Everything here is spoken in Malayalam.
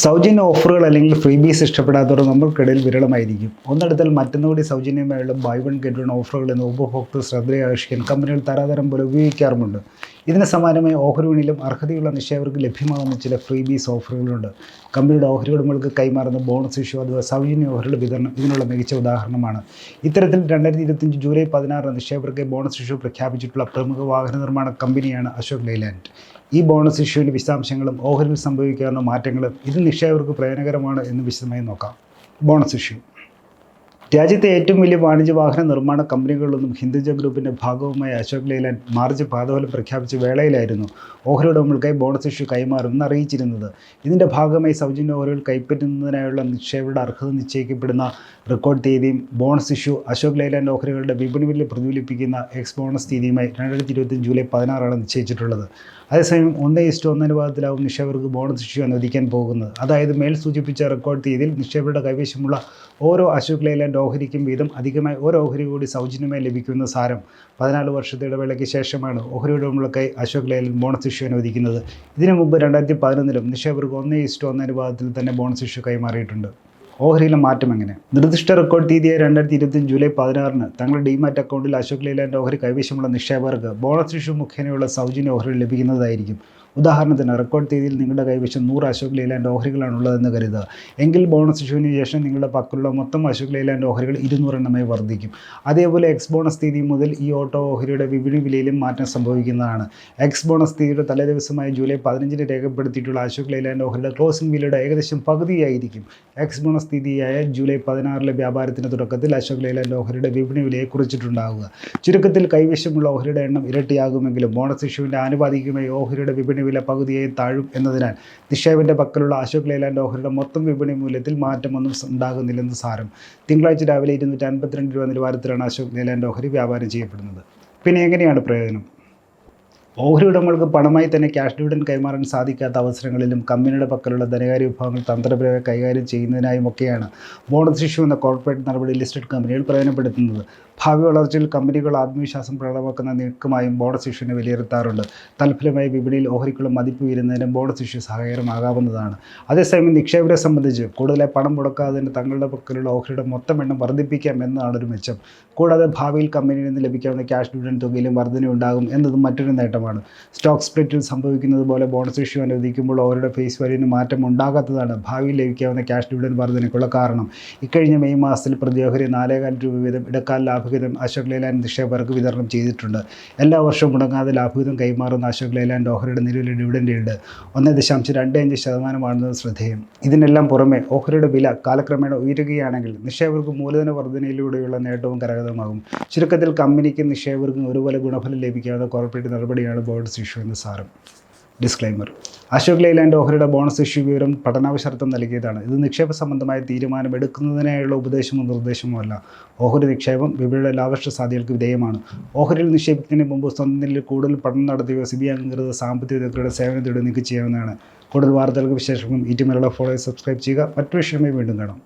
സൗജന്യ ഓഫറുകൾ അല്ലെങ്കിൽ ഫ്രീ ബീസ് ഇഷ്ടപ്പെടാത്തവർ നമ്മൾക്കിടയിൽ വിരളമായിരിക്കും. ഒന്നെടുത്താൽ മറ്റൊന്നുകൂടി സൗജന്യമായുള്ള ബൈ വൺ ഗെറ്റ് വൺ ഓഫറുകൾ എന്ന് ഉപഭോക്തൃ ശ്രദ്ധയാകർഷിക്കാൻ കമ്പനികൾ തരാതരം പോലെ ഉപയോഗിക്കാറുമുണ്ട്. ഇതിന് സമാനമായി ഓഹരി വിപണിയിലും അർഹതയുള്ള നിക്ഷേപകർക്ക് ലഭ്യമാകുന്ന ചില ഫ്രീ ബീസ് ഓഫറുകളുണ്ട്. കമ്പനിയുടെ ഓഹരി ഉടമകൾക്ക് കൈമാറുന്ന ബോണസ് ഇഷ്യൂ അഥവാ സൗജന്യ ഓഹരിയുടെ വിതരണം ഇതിനുള്ള മികച്ച ഉദാഹരണമാണ്. ഇത്തരത്തിൽ രണ്ടായിരത്തി ഇരുപത്തിയഞ്ച് ജൂലൈ പതിനാറിന് നിക്ഷേപകർക്ക് ബോണസ് ഇഷ്യൂ പ്രഖ്യാപിച്ചിട്ടുള്ള പ്രമുഖ വാഹന നിർമ്മാണ കമ്പനിയാണ് അശോക് ലൈലാൻഡ്. ഈ ബോണസ് ഇഷ്യൂവിന്റെ വിശദാംശങ്ങളും ഓഹരിയിൽ സംഭവിക്കാവുന്ന മാറ്റങ്ങളും ഇത് നിക്ഷേപകർക്ക് പ്രയോജനകരമാണ് എന്ന് വിശദമായി നോക്കാം. Bonus issue. രാജ്യത്തെ ഏറ്റവും വലിയ വാണിജ്യ വാഹന നിർമ്മാണ കമ്പനികളിലൊന്നും ഹിന്ദുജ ഗ്രൂപ്പിന്റെ ഭാഗവുമായി അശോക് ലെയ്ലാൻഡ് മാർച്ച് പാതഫലം പ്രഖ്യാപിച്ച വേളയിലായിരുന്നു. ഓഹരി ഉടമകൾക്കായി ബോണസ് ഇഷ്യൂ കൈമാറുമെന്ന് അറിയിച്ചിരുന്നത്. ഇതിന്റെ ഭാഗമായി സൗജന്യ ഓഹരികൾ കൈപ്പറ്റുന്നതിനായുള്ള നിക്ഷേപയുടെ അർഹത നിശ്ചയിക്കപ്പെടുന്ന റെക്കോർഡ് തീയതിയും ബോണസ് ഇഷ്യൂ അശോക് ലൈലാൻഡ് ഓഹരികളുടെ വിപണി വില പ്രതിഫലിപ്പിക്കുന്ന എക്സ് ബോണസ് തീയതിയുമായി രണ്ടായിരത്തി ഇരുപത്തി ജൂലൈ പതിനാറാണ് നിശ്ചയിച്ചിട്ടുള്ളത്. അതേസമയം ഒന്ന് ഇഷ്ടം ഒന്ന് നിക്ഷേപകർക്ക് ബോണസ് ഇഷ്യൂ അനുവദിക്കാൻ പോകുന്നത്. അതായത് മേൽ സൂചിപ്പിച്ച റെക്കോർഡ് തീയതിയിൽ നിക്ഷേപകരുടെ കൈവശമുള്ള ഓരോ അശോക് ലൈലാൻഡ് ഓഹരിക്കും വീതം അധികമായി ഒരു ഓഹരി കൂടി സൗജന്യമായി ലഭിക്കുന്ന സാരം പതിനാല് വർഷത്തെ ഇടവേളയ്ക്ക് ശേഷമാണ് ഓഹരിയുടെ മുകളിലൊക്കെ അശോക് ലേലൻ ബോണസ് ഇഷ്യൂ അനുവദിക്കുന്നത്. ഇതിനു മുമ്പ് രണ്ടായിരത്തി പതിനൊന്നിലും നിക്ഷേപകർക്ക് ഒന്ന് ഇഷ്ടം ഒന്ന് അനുപാതത്തിൽ തന്നെ ബോണസ് ഇഷ്യൂ കൈമാറിയിട്ടുണ്ട്. ഓഹരിയിലെ മാറ്റം എങ്ങനെ? നിർദ്ദിഷ്ട റെക്കോർഡ് തീയതിയായ രണ്ടായിരത്തി ഇരുപത്തി ജൂലൈ പതിനാറിന് തങ്ങളുടെ ഡിമാറ്റ് അക്കൗണ്ടിൽ അശോക് ലൈലാൻഡ് ഓഹരി കൈവശമുള്ള നിക്ഷേപകർക്ക് ബോണസ് ഇഷ്യൂ മുഖേനയുള്ള സൗജന്യ ഓഹരി ലഭിക്കുന്നതായിരിക്കും. ഉദാഹരണത്തിന് റെക്കോർഡ് തീയതിയിൽ നിങ്ങളുടെ കൈവശം നൂറ് അശോക് ലൈലാൻഡ് ഓഹരികളാണ് ഉള്ളതെന്ന് കരുതുക. എങ്കിൽ ബോണസ് ഇഷ്യൂവിന് ശേഷം നിങ്ങളുടെ പക്കലുള്ള മൊത്തം അശോക് ലൈലാൻഡ് ഓഹരികൾ ഇരുന്നൂറെണ്ണമായി വർദ്ധിക്കും. അതേപോലെ എക്സ് ബോണസ് തീയതി മുതൽ ഈ ഓട്ടോ ഓഹരിയുടെ വിപണി വിലയിലും മാറ്റം സംഭവിക്കുന്നതാണ്. എക്സ് ബോണസ് തീയതിയുടെ തലേദിവസമായ ജൂലൈ പതിനഞ്ചിന് രേഖപ്പെടുത്തിയിട്ടുള്ള അശോക് ലൈലാൻഡ് ഓഹരിയുടെ ക്ലോസിംഗ് വിലയുടെ ഏകദേശം പകുതിയായിരിക്കും. എക്സ് ബോണസ് തീയതിയായ ജൂലൈ പതിനാറിലെ വ്യാപാരത്തിന് തുടക്കത്തിൽ അശോക് ലൈലാൻഡ് ഓഹരിയുടെ വിപണി വിലയെ കുറിച്ചിട്ടുണ്ടാവുക. ചുരുക്കത്തിൽ കൈവശമുള്ള ഓഹരിയുടെ എണ്ണം ഇരട്ടിയാകുമെങ്കിലും ബോണസ് ഇഷ്യൂവിന്റെ ആനുപാതികമായി ഓഹരിയുടെ വിപണി വില പകുതിയായി താഴും എന്നതിനാൽ നിക്ഷേപന്റെ പക്കലുള്ള അശോക് ലൈലാൻഡ് ഓഹരിയുടെ മൊത്തം വിപണി മൂല്യത്തിൽ മാറ്റമൊന്നും ഉണ്ടാകുന്നില്ലെന്ന് സാരം. തിങ്കളാഴ്ച രാവിലെ ഇരുന്നൂറ്റി അൻപത്തിരണ്ട് രൂപ നിലവാരത്തിലാണ് അശോക് ലൈലാൻഡ് ഓഹരി വ്യാപാരം ചെയ്യപ്പെടുന്നത്. പിന്നെ എങ്ങനെയാണ് പ്രയോജനം? ഓഹരി ഉടമകൾക്ക് പണമായി തന്നെ ക്യാഷ് ഡിവിഡൻ കൈമാറാൻ സാധിക്കാത്ത അവസരങ്ങളിലും കമ്പനിയുടെ പക്കലുള്ള ധനകാര്യ വിഭാഗങ്ങൾ തന്ത്രപരമായി കൈകാര്യം ചെയ്യുന്നതിനായുമൊക്കെയാണ് ബോണസ് ഇഷ്യൂ എന്ന കോർപ്പറേറ്റ് നടപടി ലിസ്റ്റഡ് കമ്പനികൾ പ്രയോജനപ്പെടുത്തുന്നത്. ഭാവി വളർച്ചയിൽ കമ്പനികൾ ആത്മവിശ്വാസം പ്രകടമാക്കുന്ന നീക്കമായും ബോണസ് ഇഷ്യൂവിനെ വിലയിരുത്താറുണ്ട്. തൽഫലമായി വിപണിയിൽ ഓഹരിക്കുള്ള മതിപ്പ് ഉയരുന്നതിനും ബോണസ് ഇഷ്യൂ സഹായകരമാകാവുന്നതാണ്. അതേസമയം നിക്ഷേപകരെ സംബന്ധിച്ച് കൂടുതലായി പണം മുടക്കാതെ തന്നെ തങ്ങളുടെ പക്കലുള്ള ഓഹരിയുടെ മൊത്തം എണ്ണം വർദ്ധിപ്പിക്കാം എന്നതാണ് ഒരു മെച്ചം. കൂടാതെ ഭാവിയിൽ കമ്പനിയിൽ നിന്ന് ലഭിക്കാവുന്ന ക്യാഷ് ഡിവിഡൻ തുകയിലും വർധനയുണ്ടാകും എന്നതും മറ്റൊരു നേട്ടമാണ് സ്റ്റോക്ക് സ്പ്ലിറ്റിൽ സംഭവിക്കുന്നത് പോലെ ബോണസ് ഇഷ്യൂ അനുവദിക്കുമ്പോൾ അവരുടെ ഫേസ് വാല്യൂവിന് മാറ്റം ഉണ്ടാകാത്തതാണ് ഭാവിയിൽ ലഭിക്കാവുന്ന ക്യാഷ് ഡിവിഡൻ വർധനയ്ക്കുള്ള കാരണം. ഇക്കഴിഞ്ഞ മെയ് മാസത്തിൽ പ്രതിയോഹരി നാലേകാൽ രൂപ വീതം ഇടക്കാല ലാഭവിഹിതം അശോക് ലേലാൻഡ് നിക്ഷേപകർക്ക് വിതരണം ചെയ്തിട്ടുണ്ട്. എല്ലാ വർഷവും മുടങ്ങാതെ ലാഭവിഹിതം കൈമാറുന്ന അശോക് ലേലാൻഡ് ഓഹരിയുടെ നിലവിലെ ഡിവിഡന്റ് ഈൽഡ് ഒന്ന് ദശാംശം രണ്ട് അഞ്ച് ശതമാനമാണെന്നത് ശ്രദ്ധേയം. ഇതിനെല്ലാം പുറമെ ഓഹരിയുടെ വില കാലക്രമേണ ഉയരുകയാണെങ്കിൽ നിക്ഷേപകർക്ക് മൂലധന വർധനയിലൂടെയുള്ള നേട്ടവും കരകതമാകും ചുരുക്കത്തിൽ കമ്പനിക്കും നിക്ഷേപകർക്കും ഒരുപോലെ ഗുണഫലം ലഭിക്കാവുന്ന കോർപ്പറേറ്റ് നടപടിയാണ് ബോണസ് ഇഷ്യൂ എന്ന് സാരം. ഡിസ്ക്ലൈമർ അശോക് ലൈലാൻഡ് ഓഹരിയുടെ ബോണസ് ഇഷ്യൂ വിവരം പഠനാവശ്യർത്ഥം നൽകിയതാണ്. ഇത് നിക്ഷേപ സംബന്ധമായ തീരുമാനം എടുക്കുന്നതിനായുള്ള ഉപദേശമോ നിർദ്ദേശമോ അല്ല. ഓഹരി നിക്ഷേപം വിപണിയുടെ ലാഭക്ഷ സാധ്യതകൾക്ക് വിധേയമാണ്. ഓഹരിയിൽ നിക്ഷേപിക്കുന്നതിന് മുമ്പ് സ്വന്തം നിലയിൽ കൂടുതൽ പഠനം നടത്തിയോ സി ബി അംഗീകൃത സാമ്പത്തിക വിദഗ്ധരുടെ സേവനത്തോടെ നീക്കം ചെയ്യാവുന്നതാണ്. കൂടുതൽ വാർത്തകൾക്ക് വിശേഷങ്ങളും ഈ മലയാളം ഫോളോ സബ്സ്ക്രൈബ് ചെയ്യുക. മറ്റു വിഷയമായി വീണ്ടും കാണാം.